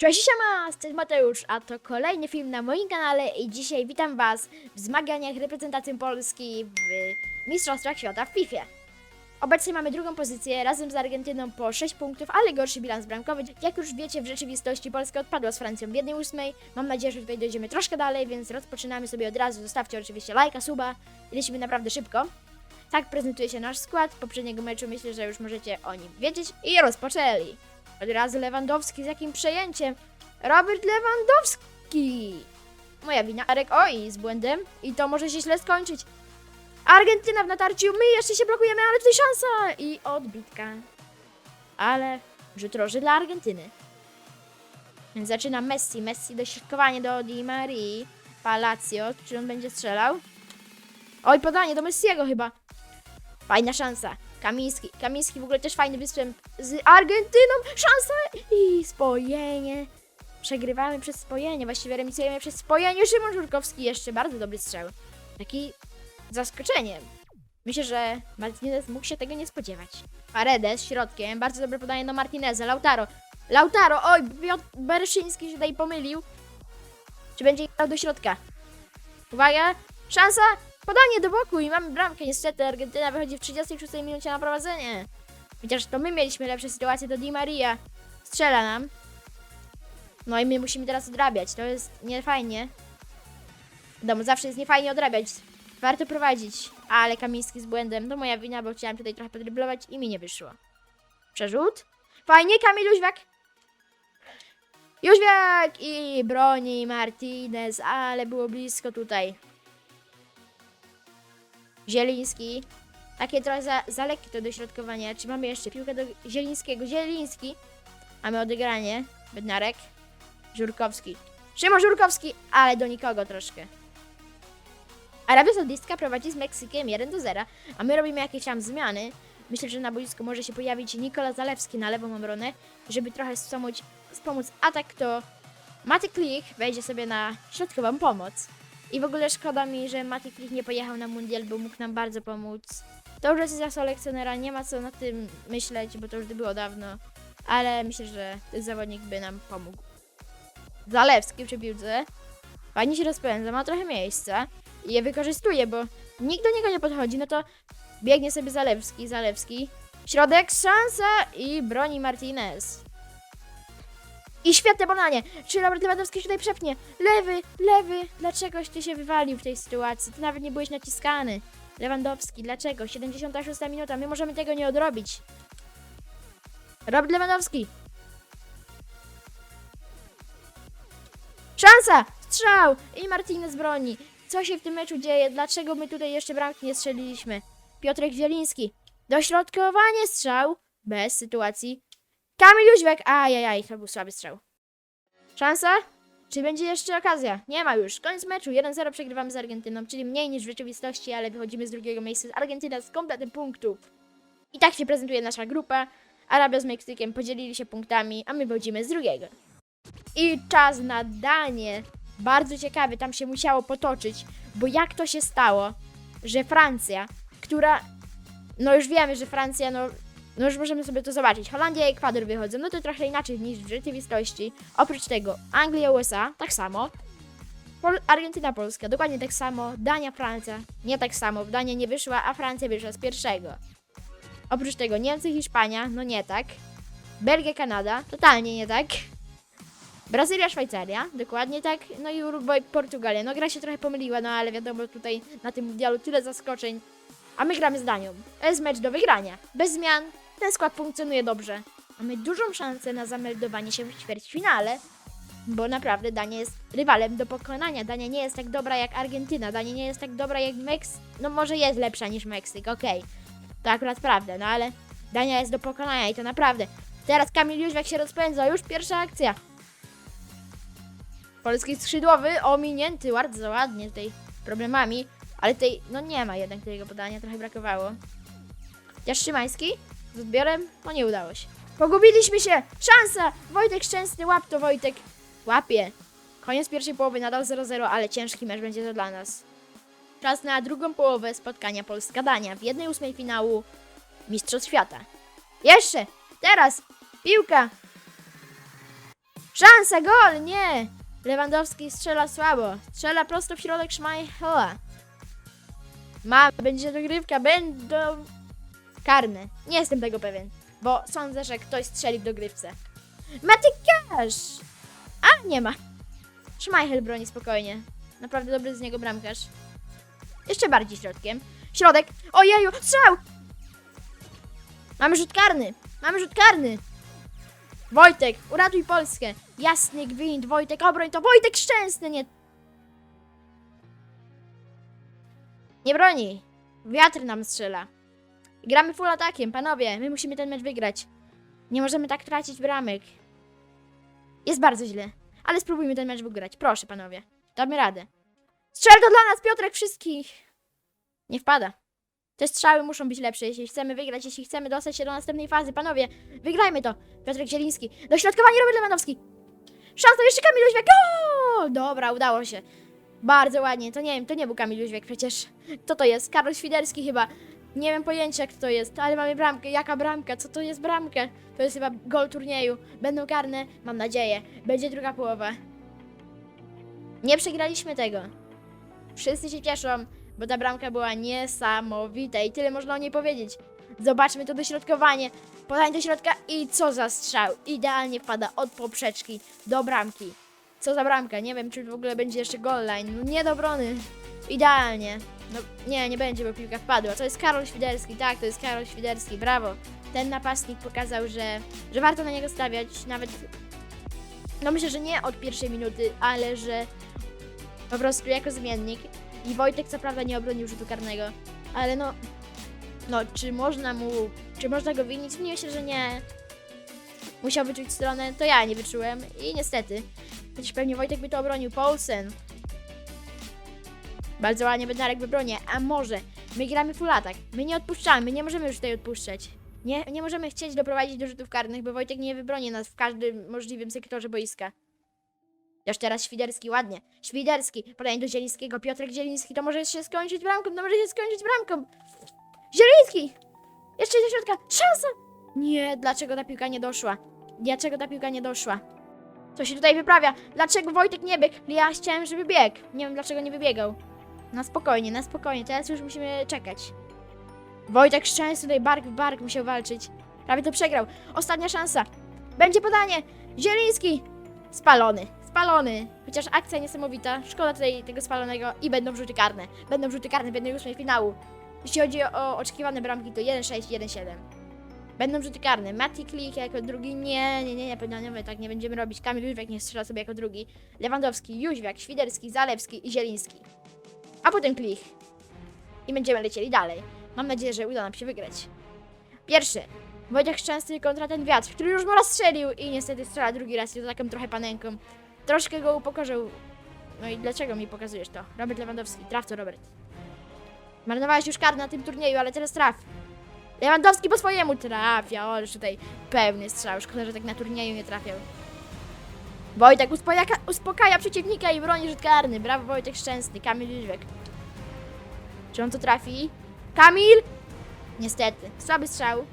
Cześć, siema, z Mateusz, a to kolejny film na moim kanale i dzisiaj witam was w zmaganiach reprezentacji Polski w Mistrzostwach Świata w FIFA. Obecnie mamy drugą pozycję, razem z Argentyną po 6 punktów, ale gorszy bilans bramkowy. Jak już wiecie, w rzeczywistości Polska odpadła z Francją w 1-8. Mam nadzieję, że tutaj dojdziemy troszkę dalej, więc rozpoczynamy sobie od razu. Zostawcie oczywiście lajka, suba i lecimy naprawdę szybko. Tak prezentuje się nasz skład. Poprzedniego meczu myślę, że już możecie o nim wiedzieć. I rozpoczęli. Od razu Lewandowski z jakim przejęciem. Robert Lewandowski! Moja wina. Arek, oj, z błędem. I to może się źle skończyć. Argentyna w natarciu, my jeszcze się blokujemy, ale tutaj szansa! I odbitka. Ale rzut roży dla Argentyny. Zaczyna Messi. Messi dośrodkowanie do Di Marii. Palacio, czy on będzie strzelał? Oj, podanie do Messiego chyba. Fajna szansa. Kamiński. Kamiński w ogóle też fajny występ z Argentyną. Szansa i spojenie. Przegrywamy przez spojenie, właściwie remisujemy przez spojenie. Szymon Żurkowski jeszcze bardzo dobry strzał. Taki zaskoczenie. Myślę, że Martinez mógł się tego nie spodziewać. Paredes środkiem, bardzo dobre podanie do Martineza. Lautaro. Lautaro, oj, Piotr Bereszyński się tutaj pomylił. Czy będzie grał do środka? Uwaga, szansa, podanie do boku i mamy bramkę. Niestety Argentyna wychodzi w 36 minucie na prowadzenie. Chociaż to my mieliśmy lepsze sytuacje, to Di Maria strzela nam. No i my musimy teraz odrabiać, to jest niefajnie. Wiadomo, zawsze jest niefajnie odrabiać. Warto prowadzić, ale Kamiński z błędem. To moja wina, bo chciałam tutaj trochę podryblować i mi nie wyszło. Przerzut. Fajnie, Kamil Jóźwiak. Jóźwiak i broni Martinez, ale było blisko tutaj. Zieliński. Takie trochę za, za lekkie to dośrodkowanie. Czy mamy jeszcze piłkę do Zielińskiego? Zieliński. Mamy odegranie. Bednarek. Żurkowski. Szymon Żurkowski, ale do nikogo troszkę. Arabia Saudyjska prowadzi z Meksykiem 1 do 0, a my robimy jakieś tam zmiany. Myślę, że na boisku może się pojawić Nikola Zalewski na lewą obronę, żeby trochę wspomóc, wspomóc atak, to Maty Klich wejdzie sobie na środkową pomoc. I w ogóle szkoda mi, że Maty Klich nie pojechał na mundial, bo mógł nam bardzo pomóc. To już decyzja selekcjonera, nie ma co na tym myśleć, bo to już było dawno. Ale myślę, że ten zawodnik by nam pomógł. Zalewski przy piłce. Fajnie się rozpędza, ma trochę miejsca i je wykorzystuje, bo nikt do niego nie podchodzi, no to biegnie sobie Zalewski, Zalewski. Środek, szansa i broni Martinez. I świetne podanie. Czy Robert Lewandowski się tutaj przepnie? Lewy, lewy. Dlaczegoś ty się wywalił w tej sytuacji? Ty nawet nie byłeś naciskany. Lewandowski, dlaczego? 76 minuta, my możemy tego nie odrobić. Robert Lewandowski. Szansa! Strzał! I Martinez broni. Co się w tym meczu dzieje? Dlaczego my tutaj jeszcze bramki nie strzeliliśmy? Piotrek Zieliński. Dośrodkowanie strzał. Bez sytuacji. Kamil Jóźwek. Ajajaj, to był słaby strzał. Szansa? Czy będzie jeszcze okazja? Nie ma już. Koniec meczu. 1-0 przegrywamy z Argentyną, czyli mniej niż w rzeczywistości, ale wychodzimy z drugiego miejsca. Argentyna z kompletem punktów. I tak się prezentuje nasza grupa. Arabia z Meksykiem podzielili się punktami, a my wychodzimy z drugiego. I czas na danie. Bardzo ciekawy, tam się musiało potoczyć, bo jak to się stało, że Francja, która, no już wiemy, że Francja, no, no już możemy sobie to zobaczyć, Holandia i Ekwador wychodzą, no to trochę inaczej niż w rzeczywistości. Oprócz tego Anglia, USA, tak samo. Pol Argentyna, Polska, dokładnie tak samo. Dania, Francja, nie tak samo. Dania nie wyszła, a Francja wyszła z pierwszego. Oprócz tego Niemcy, Hiszpania, no nie tak. Belgia, Kanada, totalnie nie tak. Brazylia, Szwajcaria, dokładnie tak. No i Uruguay, Portugalia. No gra się trochę pomyliła, no ale wiadomo, tutaj na tym mundialu tyle zaskoczeń. A my gramy z Danią. To jest mecz do wygrania. Bez zmian. Ten skład funkcjonuje dobrze. Mamy dużą szansę na zameldowanie się w ćwierćfinale, bo naprawdę Dania jest rywalem do pokonania. Dania nie jest tak dobra jak Argentyna. Dania nie jest tak dobra jak Meksyk. No może jest lepsza niż Meksyk, okej. To akurat prawda, no ale Dania jest do pokonania i to naprawdę. Teraz Kamil Jóźwiak się rozpędza. Już pierwsza akcja. Polski skrzydłowy ominięty bardzo ładnie tutaj problemami, ale tej, no nie ma jednak tego podania, trochę brakowało. Chociaż Szymański z odbiorem, no nie udało się. Pogubiliśmy się! Szansa! Wojtek Szczęsny, łap to Wojtek. Łapie. Koniec pierwszej połowy, nadal 0-0, ale ciężki mecz będzie to dla nas. Czas na drugą połowę spotkania Polska-Dania w 1-8 finału Mistrzostw Świata. Jeszcze! Teraz! Piłka! Szansa, gol! Nie! Lewandowski strzela słabo. Strzela prosto w środek Schmeichela. Ma, będzie dogrywka, będą karne. Nie jestem tego pewien, bo sądzę, że ktoś strzeli w dogrywce. Matykasz! A, nie ma. Schmeichel broni spokojnie. Naprawdę dobry z niego bramkarz. Jeszcze bardziej środkiem. Środek. Ojeju, strzał! Mamy rzut karny. Mamy rzut karny. Wojtek, uratuj Polskę. Jasny gwint, Wojtek, obroń to. Wojtek Szczęsny, nie... Nie broni. Wiatr nam strzela. Gramy full atakiem, panowie. My musimy ten mecz wygrać. Nie możemy tak tracić bramek. Jest bardzo źle. Ale spróbujmy ten mecz wygrać. Proszę, panowie. Damy radę. Strzel to dla nas, Piotrek, wszystkich. Nie wpada. Te strzały muszą być lepsze, jeśli chcemy wygrać, jeśli chcemy dostać się do następnej fazy. Panowie, wygrajmy to. Piotrek Zieliński. Dośrodkowanie Robert Lewandowski. Szansa jeszcze Kamil Jóźwiak. Dobra, udało się. Bardzo ładnie. To nie wiem, to nie był Kamil Jóźwiak przecież. Kto to jest? Karol Świderski chyba. Nie wiem pojęcia kto to jest, ale mamy bramkę. Jaka bramka? Co to jest bramka? To jest chyba gol turnieju. Będą karne? Mam nadzieję. Będzie druga połowa. Nie przegraliśmy tego. Wszyscy się cieszą, bo ta bramka była niesamowita i tyle można o niej powiedzieć. Zobaczmy to dośrodkowanie. Podanie do środka i co za strzał. Idealnie wpada od poprzeczki do bramki. Co za bramka? Nie wiem, czy w ogóle będzie jeszcze goal line. No nie do obrony. Idealnie. No nie, nie będzie, bo piłka wpadła. To jest Karol Świderski, tak, to jest Karol Świderski, brawo. Ten napastnik pokazał, że, że warto na niego stawiać, nawet, no myślę, że nie od pierwszej minuty, ale że po prostu jako zmiennik. I Wojtek co prawda nie obronił rzutu karnego, ale no, no czy można mu, czy można go winić? Myślę, że nie. Musiał wyczuć stronę, to ja nie wyczułem i niestety. Chociaż pewnie Wojtek by to obronił. Paulsen. Bardzo ładnie Bednarek wybronie, a może my gramy full atak. My nie odpuszczamy, my nie możemy już tutaj odpuszczać. Nie, nie możemy chcieć doprowadzić do rzutów karnych, bo Wojtek nie wybroni nas w każdym możliwym sektorze boiska. Też teraz Świderski ładnie. Świderski, podanie do Zielińskiego. Piotrek Zieliński, to może się skończyć bramką, to może się skończyć bramką. Zieliński! Jeszcze do środka, szansa! Nie, dlaczego ta piłka nie doszła? Dlaczego ta piłka nie doszła? Co się tutaj wyprawia? Dlaczego Wojtek nie biegł? Ja chciałem, żeby biegł. Nie wiem, dlaczego nie wybiegał. Na spokojnie, na spokojnie. Teraz już musimy czekać. Wojtek Szczęsny tutaj bark w bark musiał walczyć. Prawie to przegrał. Ostatnia szansa. Będzie podanie. Zieliński. Spalony. Spalony. Chociaż akcja niesamowita. Szkoda tutaj tego spalonego. I będą rzuty karne. Będą rzuty karne, będą ósmej finału. Jeśli chodzi o oczekiwane bramki, to 1-6, 1-7. Będą rzuty karne. Mati Klik jako drugi. Nie, nie, nie, nie, podaniowe, tak nie będziemy robić. Kamil Jóźwiak nie strzela sobie jako drugi. Lewandowski, Jóźwiak, Świderski, Zalewski i Zieliński. A potem Klich. I będziemy lecieli dalej. Mam nadzieję, że uda nam się wygrać. Pierwszy. Wojciech Szczęsny kontra ten wiatr, który już mu raz strzelił i niestety strzela drugi raz i to taką trochę panenką. Troszkę go upokorzył. No i dlaczego mi pokazujesz to? Robert Lewandowski. Traf to, Robert. Marnowałeś już kar na tym turnieju, ale teraz traf. Lewandowski po swojemu trafia. O, już tutaj pełny strzał. Szkoda, że tak na turnieju nie trafiał. Wojtek uspokaja, uspokaja przeciwnika i broni rzut karny. Brawo Wojtek Szczęsny, Kamil Jóźwiak. Czy on to trafi? Kamil! Niestety, słaby strzał.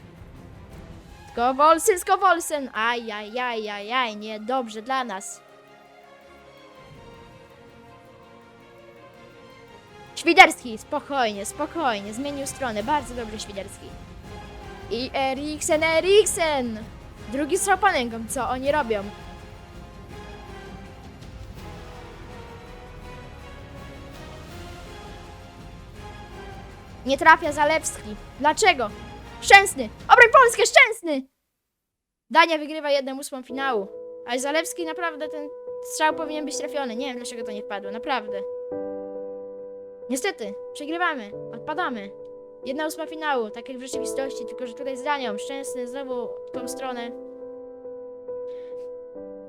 Skowolsyn, Skowolsyn! Aj, aj, aj, aj, aj, nie, dobrze dla nas. Świderski, spokojnie, spokojnie, zmienił stronę, bardzo dobrze Świderski. I Eriksen, Eriksen! Drugi strzał panenką, co oni robią? Nie trafia Zalewski. Dlaczego? Szczęsny! Obroń Polskę, Szczęsny! Dania wygrywa 1-8 finału. Ale Zalewski naprawdę ten strzał powinien być trafiony. Nie wiem dlaczego to nie wpadło, naprawdę. Niestety, przegrywamy, odpadamy. 1-8 finału, tak jak w rzeczywistości, tylko że tutaj z Danią. Szczęsny znowu w tą stronę.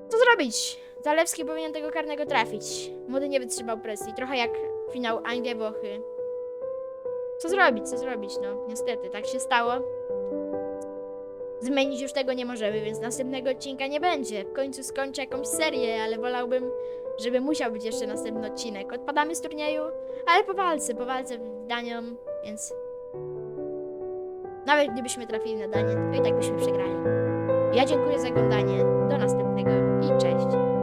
Co zrobić? Zalewski powinien tego karnego trafić. Młody nie wytrzymał presji, trochę jak finał Anglia-Włochy. Co zrobić, co zrobić, no niestety, tak się stało. Zmienić już tego nie możemy, więc następnego odcinka nie będzie. W końcu skończę jakąś serię, ale wolałbym, żeby musiał być jeszcze następny odcinek. Odpadamy z turnieju, ale po walce, po walce z Danią, więc... Nawet gdybyśmy trafili na danie, to i tak byśmy przegrali. Ja dziękuję za oglądanie. Do następnego i cześć.